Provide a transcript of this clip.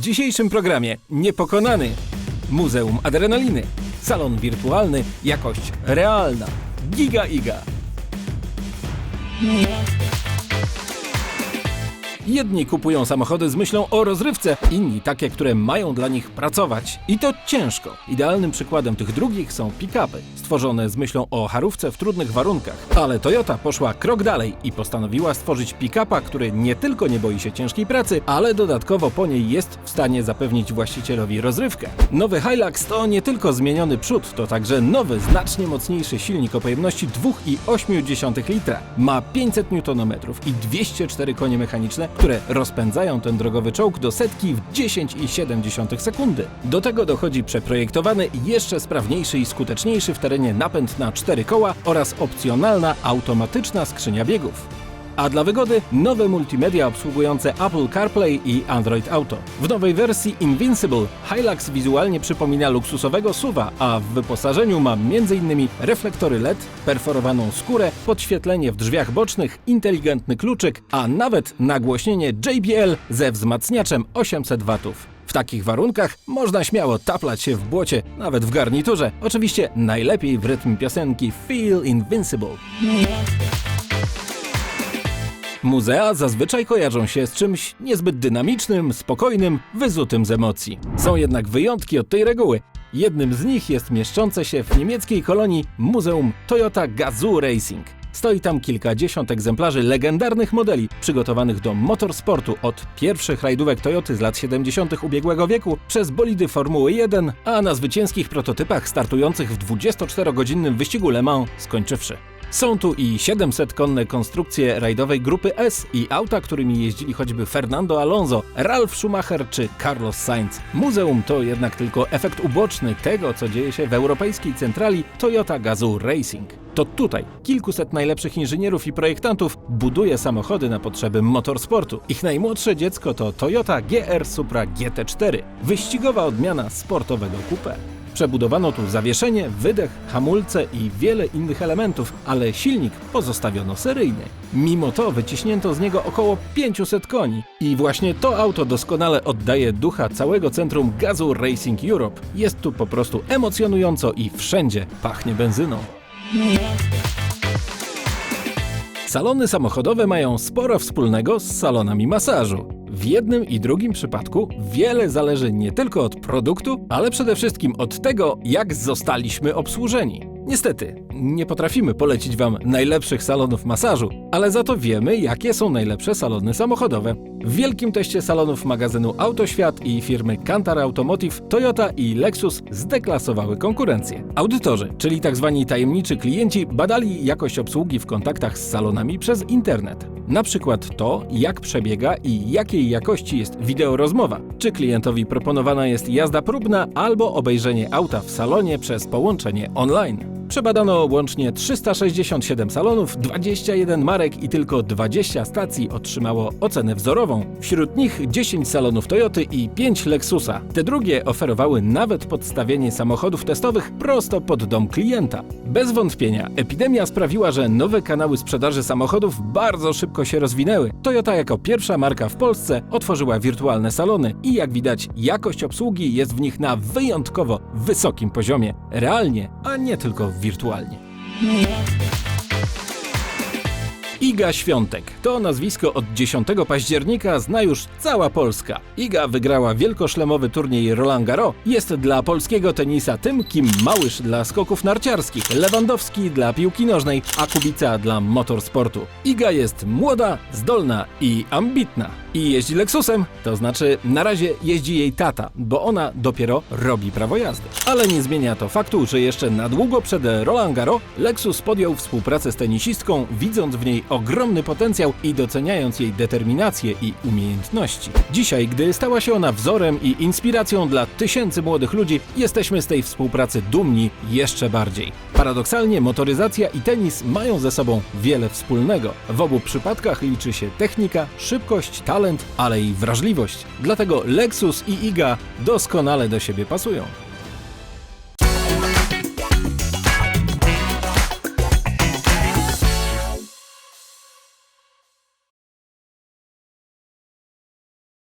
W dzisiejszym programie Niepokonany, Muzeum Adrenaliny, Salon Wirtualny, Jakość Realna, Giga Iga. Jedni kupują samochody z myślą o rozrywce, inni takie, które mają dla nich pracować. I to ciężko. Idealnym przykładem tych drugich są pick-upy, stworzone z myślą o harówce w trudnych warunkach. Ale Toyota poszła krok dalej i postanowiła stworzyć pick-upa, który nie tylko nie boi się ciężkiej pracy, ale dodatkowo po niej jest w stanie zapewnić właścicielowi rozrywkę. Nowy Hilux to nie tylko zmieniony przód, to także nowy, znacznie mocniejszy silnik o pojemności 2,8 litra. Ma 500 Nm i 204 konie mechaniczne, które rozpędzają ten drogowy czołg do setki w 10,7 sekundy. Do tego dochodzi przeprojektowany jeszcze sprawniejszy i skuteczniejszy w terenie napęd na cztery koła oraz opcjonalna automatyczna skrzynia biegów. A dla wygody nowe multimedia obsługujące Apple CarPlay i Android Auto. W nowej wersji Invincible Hilux wizualnie przypomina luksusowego SUVa, a w wyposażeniu ma m.in. reflektory LED, perforowaną skórę, podświetlenie w drzwiach bocznych, inteligentny kluczyk, a nawet nagłośnienie JBL ze wzmacniaczem 800 W. W takich warunkach można śmiało taplać się w błocie, nawet w garniturze. Oczywiście najlepiej w rytm piosenki Feel Invincible. Muzea zazwyczaj kojarzą się z czymś niezbyt dynamicznym, spokojnym, wyzutym z emocji. Są jednak wyjątki od tej reguły. Jednym z nich jest mieszczące się w niemieckiej kolonii Muzeum Toyota Gazoo Racing. Stoi tam kilkadziesiąt egzemplarzy legendarnych modeli przygotowanych do motorsportu od pierwszych rajdówek Toyoty z lat 70. ubiegłego wieku przez bolidy Formuły 1, a na zwycięskich prototypach startujących w 24-godzinnym wyścigu Le Mans skończywszy. Są tu i 700-konne konstrukcje rajdowej grupy S i auta, którymi jeździli choćby Fernando Alonso, Ralf Schumacher czy Carlos Sainz. Muzeum to jednak tylko efekt uboczny tego, co dzieje się w europejskiej centrali Toyota Gazoo Racing. To tutaj kilkuset najlepszych inżynierów i projektantów buduje samochody na potrzeby motorsportu. Ich najmłodsze dziecko to Toyota GR Supra GT4, wyścigowa odmiana sportowego coupe. Przebudowano tu zawieszenie, wydech, hamulce i wiele innych elementów, ale silnik pozostawiono seryjny. Mimo to wyciśnięto z niego około 500 koni. I właśnie to auto doskonale oddaje ducha całego centrum gazu Racing Europe. Jest tu po prostu emocjonująco i wszędzie pachnie benzyną. Salony samochodowe mają sporo wspólnego z salonami masażu. W jednym i drugim przypadku wiele zależy nie tylko od produktu, ale przede wszystkim od tego, jak zostaliśmy obsłużeni. Niestety, nie potrafimy polecić Wam najlepszych salonów masażu, ale za to wiemy, jakie są najlepsze salony samochodowe. W wielkim teście salonów magazynu Autoświat i firmy Kantar Automotive, Toyota i Lexus zdeklasowały konkurencję. Audytorzy, czyli tzw. tajemniczy klienci, badali jakość obsługi w kontaktach z salonami przez internet. Na przykład to, jak przebiega i jakiej jakości jest wideorozmowa. Czy klientowi proponowana jest jazda próbna albo obejrzenie auta w salonie przez połączenie online. Przebadano łącznie 367 salonów, 21 marek i tylko 20 stacji otrzymało ocenę wzorową. Wśród nich 10 salonów Toyoty i 5 Lexusa. Te drugie oferowały nawet podstawienie samochodów testowych prosto pod dom klienta. Bez wątpienia epidemia sprawiła, że nowe kanały sprzedaży samochodów bardzo szybko się rozwinęły. Toyota jako pierwsza marka w Polsce otworzyła wirtualne salony i jak widać jakość obsługi jest w nich na wyjątkowo wysokim poziomie. Realnie, a nie tylko wirtualnie. Iga Świątek to nazwisko od 10 października zna już cała Polska. Iga wygrała wielkoszlemowy turniej Roland Garros. Jest dla polskiego tenisa tym, kim Małysz dla skoków narciarskich, Lewandowski dla piłki nożnej, a Kubica dla motorsportu. Iga jest młoda, zdolna i ambitna. I jeździ Lexusem, to znaczy na razie jeździ jej tata, bo ona dopiero robi prawo jazdy. Ale nie zmienia to faktu, że jeszcze na długo przed Roland Garros Lexus podjął współpracę z tenisistką, widząc w niej ogromny potencjał i doceniając jej determinację i umiejętności. Dzisiaj, gdy stała się ona wzorem i inspiracją dla tysięcy młodych ludzi, jesteśmy z tej współpracy dumni jeszcze bardziej. Paradoksalnie motoryzacja i tenis mają ze sobą wiele wspólnego. W obu przypadkach liczy się technika, szybkość, talent, ale i wrażliwość. Dlatego Lexus i Iga doskonale do siebie pasują.